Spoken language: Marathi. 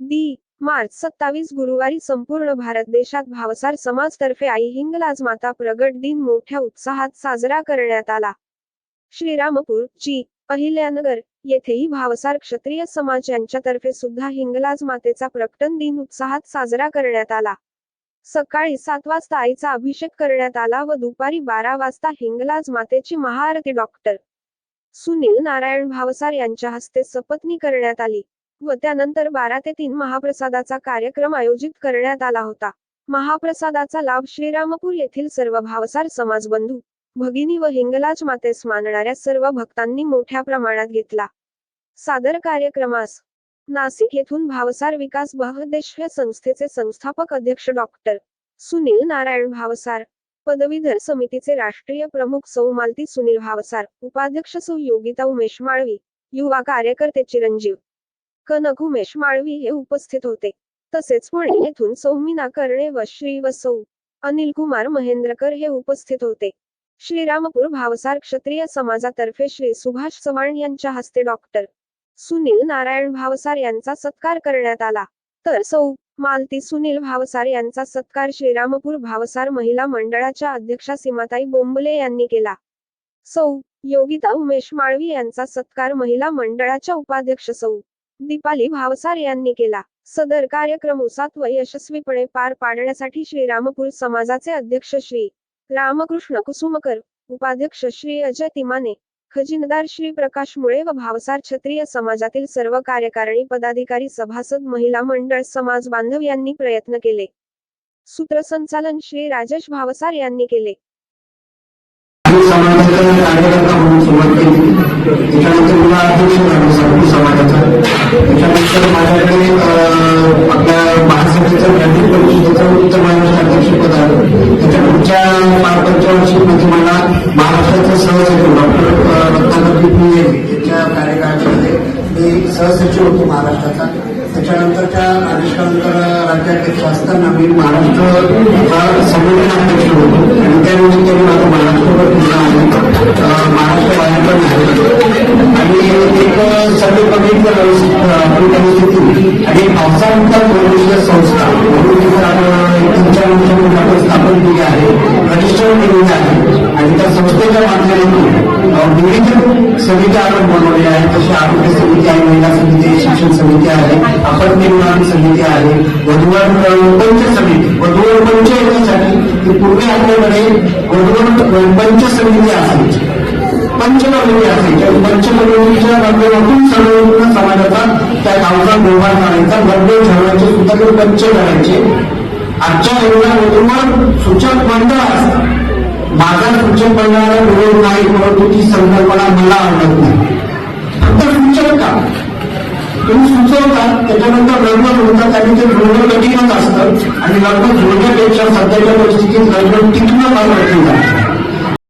दी. मार्च सत्तावीस गुरुवारी संपूर्ण भारत देशात भावसार समाजतर्फे आई हिंगलाज माता प्रगट दिन मोठ्या उत्साहात साजरा करण्यात आला. श्रीरामपूर ची. अहिल्यानगर येथेही भावसार क्षत्रिय समाज यांच्यातर्फे सुद्धा हिंगलाज मातेचा प्रकटन दिन उत्साहात साजरा करण्यात आला. सकाळी सात वाजता आईचा अभिषेक करण्यात आला व दुपारी बारा वाजता हिंगलाज मातेची महाआरती डॉक्टर सुनील नारायण भावसार यांच्या हस्ते सपत्नी करण्यात आली. व त्यानंतर बारा ते तीन महाप्रसादाचा कार्यक्रम आयोजित करण्यात आला होता. महाप्रसादाचा लाभ श्रीरामपूर येथील सर्व भावसार समाजबंधू भगिनी व हिंगलाज मातेस मानणाऱ्या सर्व भक्तांनी मोठ्या प्रमाणात घेतला. सादर कार्यक्रमास नाशिक येथून भावसार विकास बहदेश संस्थेचे संस्थापक अध्यक्ष डॉक्टर सुनील नारायण भावसार पदवीधर समितीचे राष्ट्रीय प्रमुख सौ मालती सुनील भावसार उपाध्यक्ष सौ योगिता उमेश माळवी युवा कार्यकर्ते चिरंजीव कनक उमेश माळवी हे उपस्थित होते. तसेच पुणे येथून सौमिना कर्णे व श्री व सौ अनिल कुमार महेंद्रकर हे उपस्थित होते. श्रीरामपूर भावसार क्षत्रिय समाजातर्फे श्री सुभाष चव्हाण यांच्या हस्ते डॉक्टर सुनील नारायण भावसार यांचा सत्कार करण्यात आला. तर सौ मालती सुनील भावसार यांचा सत्कार श्रीरामपूर भावसार महिला मंडळाच्या अध्यक्षा सीमाताई बोंबले यांनी केला. सौ योगिता उमेश माळवी यांचा सत्कार महिला मंडळाच्या उपाध्यक्ष सौ दीपाली भावसार यांनी केला. सदर कार्यक्रम उसात व यशस्वीपणे पार पाडण्यासाठी श्रीरामपूर समाजाचे अध्यक्ष श्री. रामकृष्ण कुसुमकर उपाध्यक्ष श्री अजय तिमाने खजिनदार श्री प्रकाश मुळे व भावसार क्षत्रिय समाजातील सर्व कार्यकारिणी पदाधिकारी सभासद महिला मंडळ समाज बांधव यांनी प्रयत्न केले. सूत्रसंचालन श्री राजेश भावसार यांनी केले. त्याच्यानंतर मला अध्यक्ष झालो साधू समाजाचा. त्याच्यानंतर माझ्याकडे आपल्या महासभेचं जागतिक परिषदेचं उत्तर महाराष्ट्र अध्यक्षपद आलं त्याच्या पुढच्या पाच पंचवर्षीमध्ये म्हणजे मला महाराष्ट्राचं सहसचिव डॉक्टर रत्नाकर पिपी यांच्या कार्यकाळामध्ये मी सहसचिव होतो महाराष्ट्राचा. त्याच्यानंतरच्या आदेशानंतर राज्याध्यक्ष असताना मी महाराष्ट्र संघटना अध्यक्ष होतो. आणि त्यानिमित्ताने माझं महाराष्ट्रभर फिरणं आहे महाराष्ट्र आणि पावसानंतर प्रवेश संस्था तुमच्या आपण स्थापन केली आहे रजिस्टर केलेली आहे. आणि त्या संस्थेच्या माध्यमातून विविध समित्या आपण बनवल्या आहेत. जशी आरोग्य समिती आहे महिला समिती आहे शिक्षण समिती आहे आपण निर्माण समिती आहे वधूवर पंच समिती वधूवर पंच याच्यासाठी की पूर्वी आपल्याकडे वधूवर पंच समिती असायची. पंचमर्यादी असायची. पंचमर्यादीच्या माध्यमातून सर्व त्या गावचा व्यवहार करायचा लग्न ठरवायचे सुद्धा ते पंच करायचे. आजच्या एवढ्या वधूवर सूचक मंडळ असतात माझा सूचक मंडळाला विरोध नाही परंतु ती संकल्पना मला आवडत नाही. फक्त सूचक का? तुम्ही सुचवता त्याच्यानंतर लग्न होतात आणि ते लग्न कठीणच असतं. आणि लग्न जुळण्यापेक्षा सध्याच्या परिस्थितीत लग्न टिकणं फार कठीण असतं